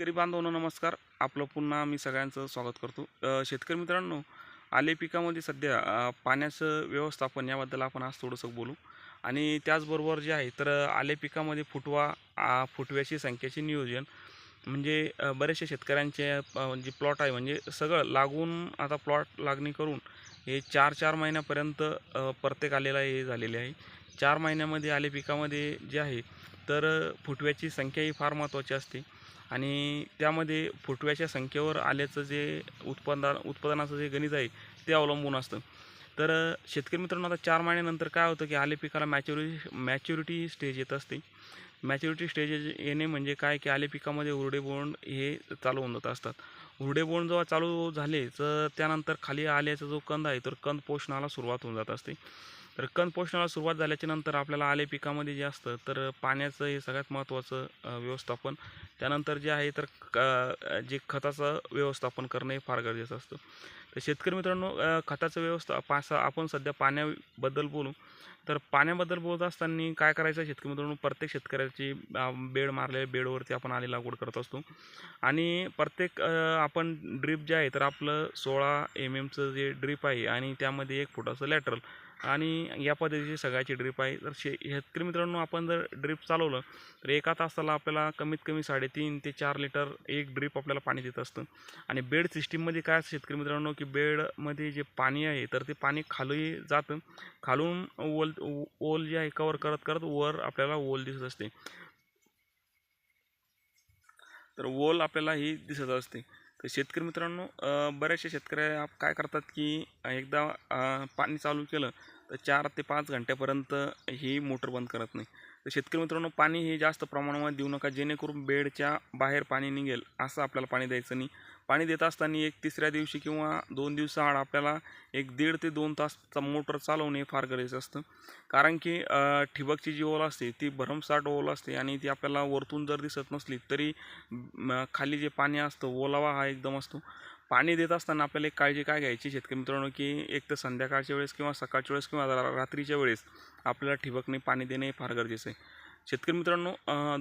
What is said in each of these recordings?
शेतकरी बांधवांनो नमस्कार. आपलं पुन्हा मी सगळ्यांचं स्वागत करतो. शेतकरी मित्रांनो आले पिकामध्ये सध्या पाण्याचं व्यवस्थापन याबद्दल आपण आज थोडंसं बोलू. आणि त्याचबरोबर जे आहे तर आले पिकामध्ये फुटवा फुटव्याची संख्येचे नियोजन म्हणजे बरेचशा शेतकऱ्यांचे जे प्लॉट आहे म्हणजे सगळं लागून आता प्लॉट लागणी करून हे चार चार महिन्यापर्यंत प्रत्येक आलेला हे झालेले आहे. चार महिन्यामध्ये आले पिकामध्ये जे आहे तर फुटव्याची संख्या ही फार महत्त्वाची असते. आणि त्यामध्ये फुटव्याच्या संख्येवर आल्याचं जे उत्पादन उत्पादनाचं जे गणित आहे ते अवलंबून असतं. तर शेतकरी मित्रांनो आता चार महिन्यानंतर काय होतं की आले पिकाला मॅच्युरिटी मॅच्युरिटी स्टेज येत असते. मॅच्युरिटी स्टेज येणे म्हणजे काय की आले पिकामध्ये उरडे बोंड हे चालू होऊन जात असतात. उरडे बोंड जेव्हा चालू झाले तर त्यानंतर खाली आल्याचा जो कंद आहे तर कंद पोषणाला सुरुवात होऊन जात असते. तर कंद पोषणाला सुरुवात झाल्याच्यानंतर आपल्याला आले पिकामध्ये जे असतं तर पाण्याचं हे सगळ्यात महत्त्वाचं व्यवस्थापन. त्यानंतर जे आहे तर क जे खताचं व्यवस्थापन करणं हे फार गरजेचं असतं. तर शेतकरी मित्रांनो खताचं व्यवस्था पासा आपण सध्या पाण्याबद्दल बोलू तर पाण्याबद्दल बोलत असताना काय करायचं? शेतकरी मित्रांनो प्रत्येक शेतकऱ्याची बेड मारलेल्या बेडवरती आपण आले लागवड करत असतो. आणि प्रत्येक आपण ड्रीप जे आहे तर आपलं सोळा एम एमचं जे ड्रीप आहे आणि त्यामध्ये एक फुटाचं लॅटरल. आणि या पद्धतीची सगळ्याची ड्रीप आहे. तर शे शेतकरी मित्रांनो आपण जर ड्रीप चालवलं तर एका तासाला आपल्याला कमीत कमी साडेतीन ते चार लिटर एक ड्रीप आपल्याला पाणी देत असतं. आणि बेड सिस्टीममध्ये काय असतं शेतकरी मित्रांनो की बेडमध्ये जे पाणी आहे तर ते पाणी खाली जातं. खालून ओल ओल जे आहे कवर करत करत वर आपल्याला ओल दिसत असते. तर ओल आपल्याला ही दिसत असते. तर शेतकरी मित्रांनो बऱ्याचशा शेतकऱ्या काय करतात की एकदा पाणी चालू केलं तर चार ते पाच घंट्यापर्यंत ही मोटर बंद करत नाही. तर शेतकरी मित्रांनो पाणी हे जास्त प्रमाणामध्ये देऊ नका जेणेकरून बेडच्या बाहेर पाणी निघेल असं आपल्याला पाणी द्यायचं नाही. पाणी देत असताना एक तिसऱ्या दिवशी किंवा दोन दिवसाआड आपल्याला एक दीड ते दोन तासचा मोटर चालवणे फार गरजेचं असतं. कारण की ठिबकची जी ओल असते ती भरमसाठ ओल असते आणि ती आपल्याला वरतून जर दिसत नसली तरी खाली जे पाणी असतं ओलावा हा एकदम असतो. पाणी देत असताना आपल्याला एक काळजी काय घ्यायची शेतकरी मित्रांनो की एक तर संध्याकाळच्या वेळेस किंवा सकाळच्या वेळेस किंवा रात्रीच्या वेळेस आपल्याला ठिबकने पाणी देणे हे फार गरजेचं आहे. शेतकरी मित्रांनो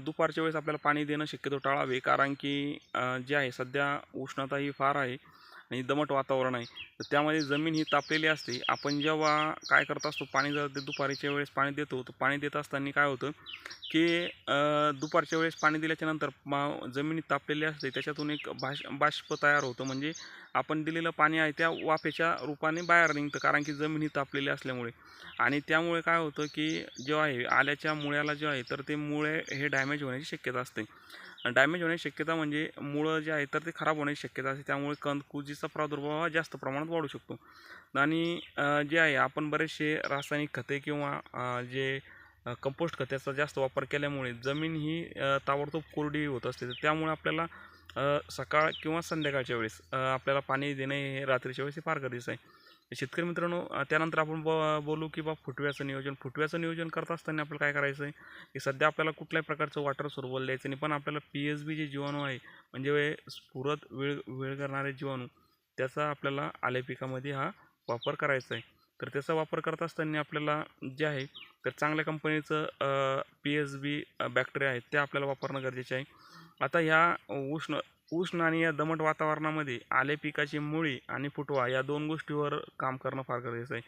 दुपारच्या वेळेस आपल्याला पाणी देणं शक्यतो टाळावे कारण की जे आहे सध्या उष्णता ही फार आहे. आणि दमट वातावरण आहे. तर त्यामध्ये जमीन ही तापलेली असते. आपण जेव्हा काय करत असतो पाणी जर ते दुपारीच्या वेळेस पाणी देतो तर पाणी देत असताना काय होतं की दुपारच्या वेळेस पाणी दिल्याच्या नंतर मा जमिनीत तापलेली असते. त्याच्यातून एक भाष बाष्प तयार होतं. म्हणजे आपण दिलेलं पाणी आहे त्या वाफेच्या रूपाने बाहेर निघतं कारण की जमीन ही तापलेली असल्यामुळे. आणि त्यामुळे काय होतं की जेव्हा आहे आल्याच्या मुळ्याला जे आहे तर ते मुळे हे डॅमेज होण्याची शक्यता असते. डॅमेज होण्याची शक्यता म्हणजे मुळं जे आहे तर ते खराब होण्याची शक्यता असते. त्यामुळे कंदकुजीचा प्रादुर्भाव हा जास्त प्रमाणात वाढू शकतो. आणि जे आहे आपण बरेचसे रासायनिक खते किंवा जे कंपोस्ट खताचा जास्त वापर केल्यामुळे जमीन ही ताबडतोब कोरडी होत असते. तर त्यामुळे आपल्याला सकाळ किंवा संध्याकाळच्या वेळेस आपल्याला पाणी देणे हे रात्रीच्या वेळेस हे फार गरजेचं आहे. शेतकरी मित्रांनो त्यानंतर आपण ब बोलू की बा फुटव्याचं नियोजन. फुटव्याचं नियोजन करत असताना आपल्याला काय करायचं आहे? की सध्या आपल्याला कुठल्याही प्रकारचं वॉटर सोर्बल द्यायचं नाही. पण आपल्याला पी एच बी जे जीवाणू आहे म्हणजे स्फुरत वेळ वेळ करणारे जीवाणू त्याचा आपल्याला आले पिकामध्ये हा वापर करायचा आहे. तर त्याचा वापर करत असताना आपल्याला जे आहे तर चांगल्या कंपनीचं पी एच बी बॅक्टेरिया आहेत ते आपल्याला वापरणं गरजेचे आहे. आता ह्या उष्ण उष्ण आणि या दमट वातावरणामध्ये आले पिकाची मुळी आणि फुटवा या दोन गोष्टीवर काम करणं फार गरजेचं आहे.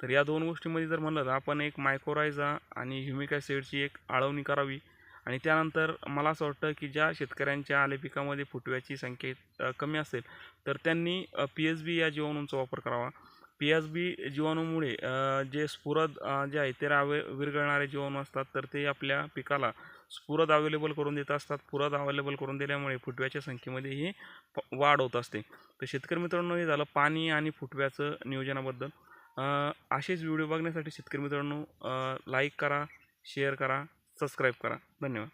तर या दोन गोष्टीमध्ये जर म्हणलं तर आपण एक मायक्रोरायझा आणि ह्युमिकॅसिडची एक आळवणी करावी. आणि त्यानंतर मला असं वाटतं की ज्या शेतकऱ्यांच्या आले पिकामध्ये फुटव्याची संख्या कमी असेल तर त्यांनी पी एच बी या जीवाणूंचा वापर करावा. पी एस बी जीवाणूमुळे जे स्फुरद जे आहे ते रावे विरघळणारे जीवाणू असतात तर ते आपल्या पिकाला स्फुरद अवेलेबल करून देत असतात. पुरद अवेलेबल करून दिल्यामुळे फुटव्याच्या संख्येमध्ये ही प- वाढ होत असते. तर शेतकरी मित्रांनो हे झालं पाणी आणि फुटव्याचं नियोजनाबद्दल. असेच व्हिडिओ बघण्यासाठी शेतकरी मित्रांनो लाईक करा शेअर करा सबस्क्राईब करा. धन्यवाद.